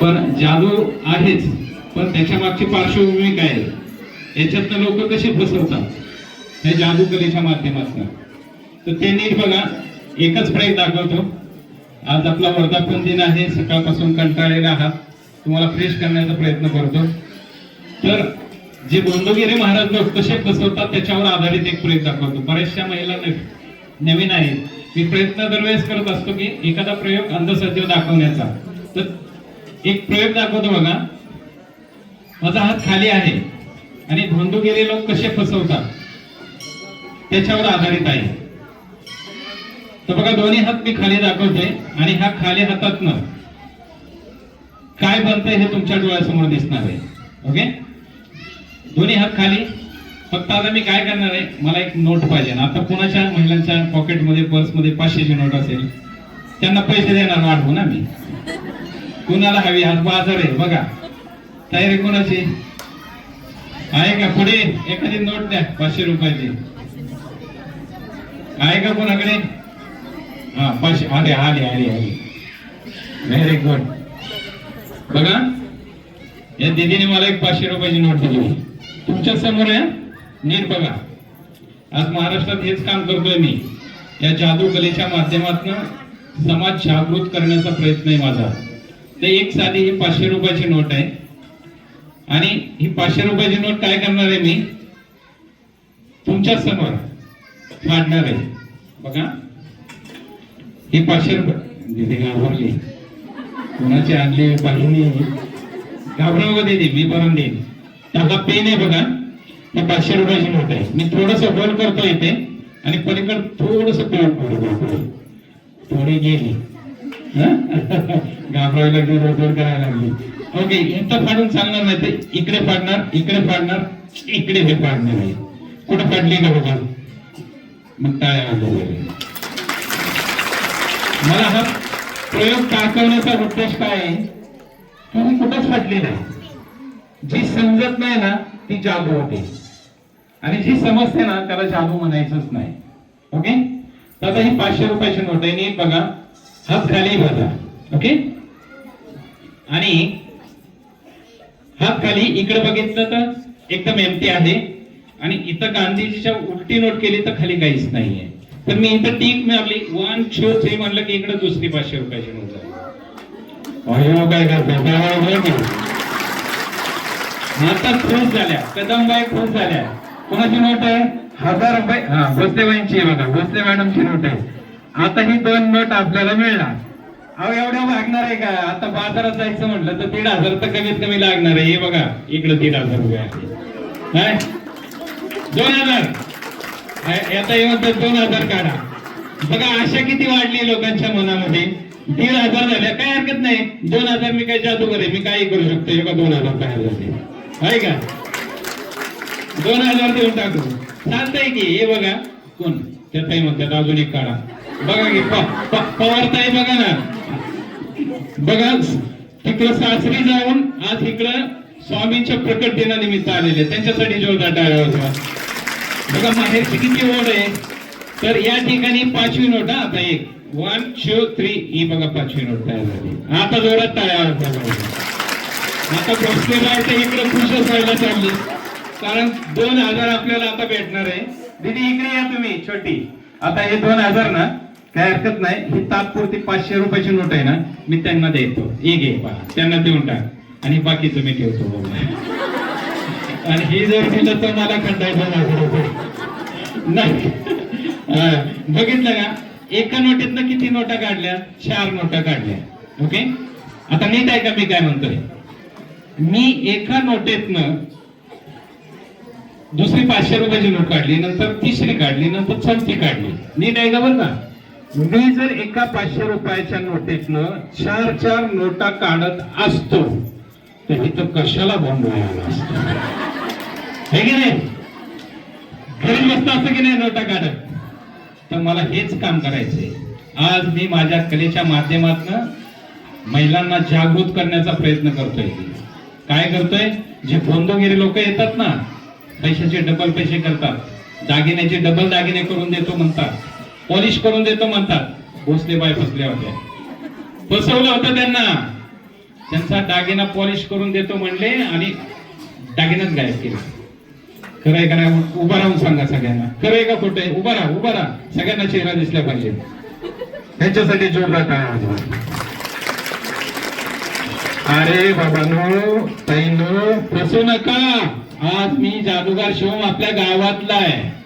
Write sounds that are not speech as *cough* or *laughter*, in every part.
पण जादू आहेच पण त्याच्या मागची पार्श्वभूमी काय आहे? याच्यातनं लोक कसे फसवतात हे जादू कलेच्या माध्यमातून. तर ते नीट बघा एकच फ्रेक दाखवतो. आज आपला वर्धापन दिन आहे सकाळपासून कंटाळलेला आहात. तुम्हाला फ्रेश करण्याचा प्रयत्न करतो. तर जे गोंदगिरी महाराज लोक कसे फसवतात त्याच्यावर आधारित एक प्रयोग दाखवतो. बऱ्याचशा महिला नवीन आहेत. मी प्रयत्न दरवेळेस करत असतो की एखादा प्रयोग अंधश्रद्धेवर दाखवण्याचा. तर एक प्रयोग दाखवतो बघा. माझा हात खाली आहे आणि धोंडुगिरी लोक कसे फसवतात? त्याच्यावर आधारित आहे. तर बघा दोन्ही हात मी खाली दाखवते आणि ह्या खाली हातातनं. काय बनतंय हे तुमच्या डोळ्यासमोर दिसणार आहे. ओके? दोन्ही हात खाली. फक्त आता मी काय करणार आहे? मला एक नोट पाहिजे ना. आता कुणाच्या महिलांच्या पॉकेटमध्ये पर्समध्ये पाचशेची नोट असेल. त्यांना पैसे देणार आठवू ना मी. कुणाला हवी? आज बाजार आहे बघा. तयारी कोणाची? आहे का? पुढे एखादी नोट द्या पाचशे रुपयाची. आहे का कोणाकडे? हा पाचशे. अरे आले आले आले. व्हेरी गुड बघा. या दिदीने मला एक पाचशे रुपयाची नोट दिली तुमच्यासमोर आहे नीट बघा. आज महाराष्ट्रात हेच काम करतोय मी. या जादू कलेच्या माध्यमातून समाज जागृत करण्याचा प्रयत्न आहे माझा. ते एक साधी ही पाचशे रुपयाची नोट आहे. आणि ही पाचशे रुपयाची नोट काय करणार आहे मी? तुमच्यासमोर फाडणार आहे. बघा. ही पाचशे रुपये घाबरली. कोणाची आणली पाहिली घाबराव का दिदी मी भरून देईन. त्याला पेन आहे बघा. ही पाचशे रुपयाची नोट आहे. मी थोडस होल्ड करतो इथे. आणि पलीकडे थोडस पेन थोडी गेली. *laughs* घाबरायला लागली रोडवर करायला लागली. ओके इथं फाडून चालणार नाही ते. इकडे फाडणार इकडे फाडणार इकडे हे फाडणार आहे. कुठं फाडली का बघा? मग काय मला हा प्रयोग टाकवण्याचा उद्देश काय आहे? तुम्ही कुठंच फाटली नाही. जी समजत नाही ना ती जादू होते. आणि जी समजते ना त्याला जादू म्हणायचंच नाही. ओके? तर आता ही पाचशे रुपयाची नोट आहे. नीट बघा हा खाली बघा. ओके आणि हात खाली इकडे बघितलं तर एकदम एमटी आहे. आणि इथं गांधीजीच्या उलटी नोट केली तर खाली काहीच नाहीये. तर मी इथं टीक मारली. वन शो थ्री म्हणलं की इकडे दुसरी पाचशे रुपयाची नोट झाली. हो, काय करते आता खुश झाल्या. कदमबाई खुश झाल्या. कोणाची नोट आहे? हजार रुपये. हा भोसलेबाईंची आहे बघा. भोसले मॅडमची नोट आहे. आता ही दोन नोट आपल्याला मिळणार. अहो एवढ्या लागणार आहे का? आता बाजारात जायचं म्हटलं तर दीड हजार तर कमीत कमी लागणार आहे. हे बघा इकडे दीड हजार रुपये आहे. दोन हजार. आता येऊन तर दोन हजार काढा. बघा आशा किती वाढली लोकांच्या मनामध्ये. दीड हजार झाल्या. काय हरकत नाही. दोन हजार मी काय जादूगर आहे. मी काही करू शकतो हे बघा दोन हजार तयार झाले आहे का? दोन हजार देऊन टाकू. चालतंय की? हे बघा. कोण? त्या ताई म्हणतात अजून एक काढा. बघा की प- पवार ताई बघा ना. बघा तिकडं सासरी जाऊन आज इकडं स्वामींच्या प्रकट दिनानिमित्त आलेले. त्यांच्यासाठी जोरदार टाळ्या होत्या बघा माहेरची किती ओढ आहे. तर या ठिकाणी पाचवी नोट आता एक. वन टू थ्री ही बघा पाचवी नोट तयार झाली. आता जोरात टाळ्या आता बसलेला आहे इकडे खुश व्हायला चालली. कारण दोन हजार आपल्याला आता भेटणार आहे. दीदी इकडे या तुम्ही छोटी. आता हे दोन हजार ना काय हरकत नाही. ही तात्पुरती पाचशे रुपयाची नोट आहे ना मी त्यांना देतो. एक घे पहा. त्यांना देऊन टाक. आणि बाकी तुम्ही ठेवतो. आणि ही जर दिलं तर मला खंडायचं नाही नाही. बघितलं का? एका नोटीतनं किती नोटा काढल्या? चार नोटा काढल्या. ओके? आता नीट आहे का मी काय म्हणतोय? मी एका नोटेतनं दुसरी पाचशे रुपयाची नोट काढली नंतर तिसरी काढली नंतर चौथी काढली. नीट आहे का बरं का? मी जर एका पाचशे रुपयाच्या नोटेतनं चार चार नोटा काढत असतो तर इथं कशाला बॉम्ब हे की नाही? घरी मस्त असं की नाही नोटा काढत? तर मला हेच काम करायचंय. आज मी माझ्या कलेच्या माध्यमातून महिलांना जागृत करण्याचा प्रयत्न करतोय. काय करतोय? जे गोंदोगिरी लोक येतात ना पैशाचे डबल पैसे करतात. दागिन्याचे डबल दागिने करून देतो म्हणतात. पॉलिश करून देतो म्हणतात. भोसले बाय फसल्या होत्या. फसवलं होतं त्यांना. त्यांचा दागिना पॉलिश करून देतो म्हणले आणि दागिनाच गायब केला. खरं आहे का नाही? उभा राहून सांगा सगळ्यांना. खरंय का खोटं आहे? उभा राहा उभा राहा. सगळ्यांना चेहरा दिसला पाहिजे. ह्याच्यासाठी जोरदार अरे बाबानो ताईनो फसू नका. आज मी जादूगार शिवम आपल्या गावातला आहे.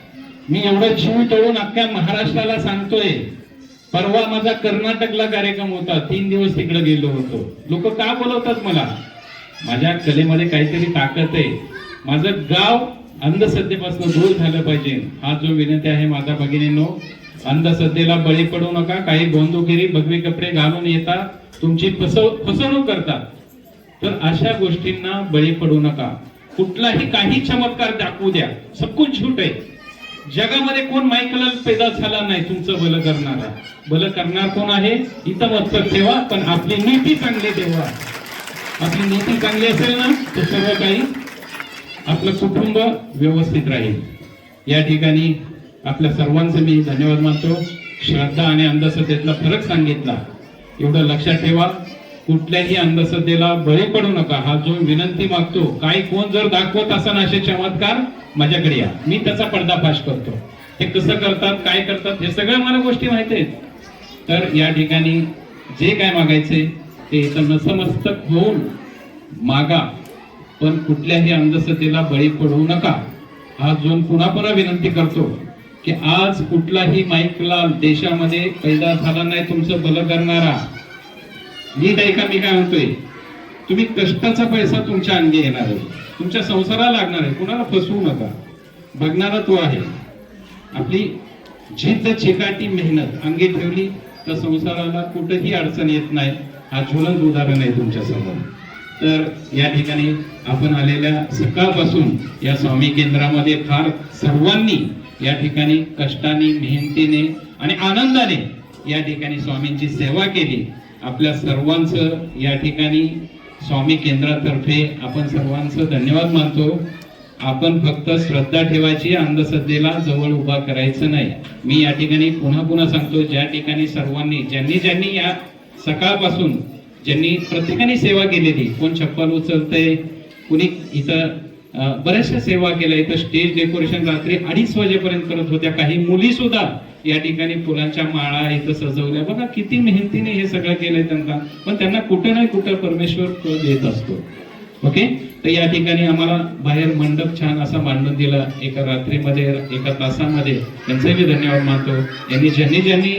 मी एवढं जीव तोडून अख्ख्या महाराष्ट्राला सांगतोय. परवा माझा कर्नाटकला कार्यक्रम होता. तीन दिवस तिकडे गेलो होतो. लोक का बोलवतात मला? माझ्या कलेमध्ये काहीतरी ताकद आहे. माझं गाव अंधश्रद्धेपासून दूर झालं पाहिजे. हा जो विनंती आहे माझा भगिनीनो अंधश्रद्धेला बळी पडू नका. काही गोंदुगिरी भगवे कपडे घालून येतात तुमची फसव फसवणूक करतात तर अशा गोष्टींना बळी पडू नका. कुठलाही काही चमत्कार दाखवू द्या. सबकुन झूट आहे. जगामध्ये कोण मायकल पैदा झाला नाही तुमचं बल करणारा बल करणार कोण आहे? इथं मत्सर ठेवा पण आपली नीती चांगली ठेवा. आपली नीती चांगली असेल ना तर सर्व काही आपलं कुटुंब व्यवस्थित राहील. या ठिकाणी आपल्या सर्वांचे मी धन्यवाद मानतो. श्रद्धा आणि अंधश्रद्धेतला फरक सांगितला. एवढं लक्षात ठेवा. कुठल्याही अंधश्रद्धेला बळी पडू नका. हा जो विनंती मागतो काही कोण जर दाखवत असा असे चमत्कार माझ्याकडे या. मी त्याचा पर्दाफाश करतो. हे कसं करतात काय करतात हे सगळ्या मला गोष्टी माहीत आहेत. तर या ठिकाणी जे काय मागायचे ते इथं नसमस्तक होऊन मागा. पण कुठल्याही अंधश्रद्धेला बळी पडू नका. आज जो पुन्हा पुन्हा विनंती करतो की आज कुठलाही माईकला देशामध्ये पैदा झाला नाही तुमचं भलं करणारा. नीट ऐका मी काय म्हणतोय. तुम्ही कष्टाचा पैसा तुमच्या अंगी येणार आहे. तुमच्या संसाराला लागणार आहे. कुणाला फसवू नका. बघणारा तो आहे. आपली जिद्द चिकाटी मेहनत अंगी ठेवली तर संसाराला कुठेही अडचण येत नाही. हा ज्वलंत उदाहरण आहे तुमच्यासमोर. तर या ठिकाणी आपण आलेल्या सकाळपासून या स्वामी केंद्रामध्ये फार सर्वांनी या ठिकाणी कष्टाने मेहनतीने आणि आनंदाने या ठिकाणी स्वामींची सेवा केली. आपल्या सर्वांचं या ठिकाणी स्वामी केंद्रातर्फे आपण सर्वांचं धन्यवाद मानतो. आपण फक्त श्रद्धा ठेवायची अंधश्रद्धेला जवळ उभा करायचं नाही. मी या ठिकाणी पुन्हा पुन्हा सांगतो ज्या ठिकाणी सर्वांनी ज्यांनी ज्यांनी या सकाळपासून ज्यांनी प्रत्येकाने सेवा केलेली कोण छप्पल उचलतंय कुणी इथं बऱ्याचशा सेवा केल्या. इथं स्टेज डेकोरेशन रात्री अडीच वाजेपर्यंत करत होत्या. काही मुली सुद्धा या ठिकाणी फुलांच्या माळा इथं सजवल्या. बघा किती मेहनतीने हे सगळं केलंय त्यांना. पण त्यांना कुठं नाही कुठं परमेश्वर तो देत असतो. ओके? तर या ठिकाणी आम्हाला बाहेर मंडप छान असा मांडून दिला. एका रात्रीमध्ये एका तासामध्ये. त्यांचे मी धन्यवाद मानतो. यांनी ज्यांनी ज्यांनी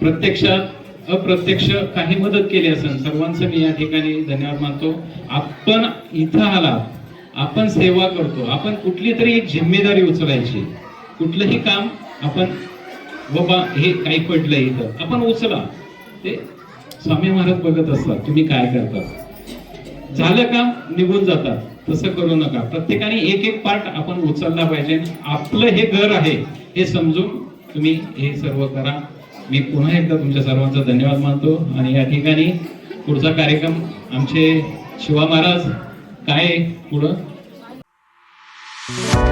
प्रत्यक्षात अप्रत्यक्ष काही मदत केली असेल सर्वांचं मी या ठिकाणी धन्यवाद मानतो. आपण इथं आला आपण सेवा करतो. आपण कुठली तरी एक जिम्मेदारी उचलायची. कुठलंही काम आपण बाबा हे काही पडलं इथं. आपण उचला. ते स्वामी महाराज बघत असतात तुम्ही काय करतात झालं काम निघून जातात. तसं करू नका. प्रत्येकाने एक एक पार्ट आपण उचलला पाहिजे. आपलं हे घर आहे हे समजून तुम्ही हे सर्व करा. मी पुन्हा एकदा तुमच्या सर्वांचा धन्यवाद मानतो. आणि या ठिकाणी पुढचा कार्यक्रम आमचे शिवा महाराज काय पुढं? आहे पुढं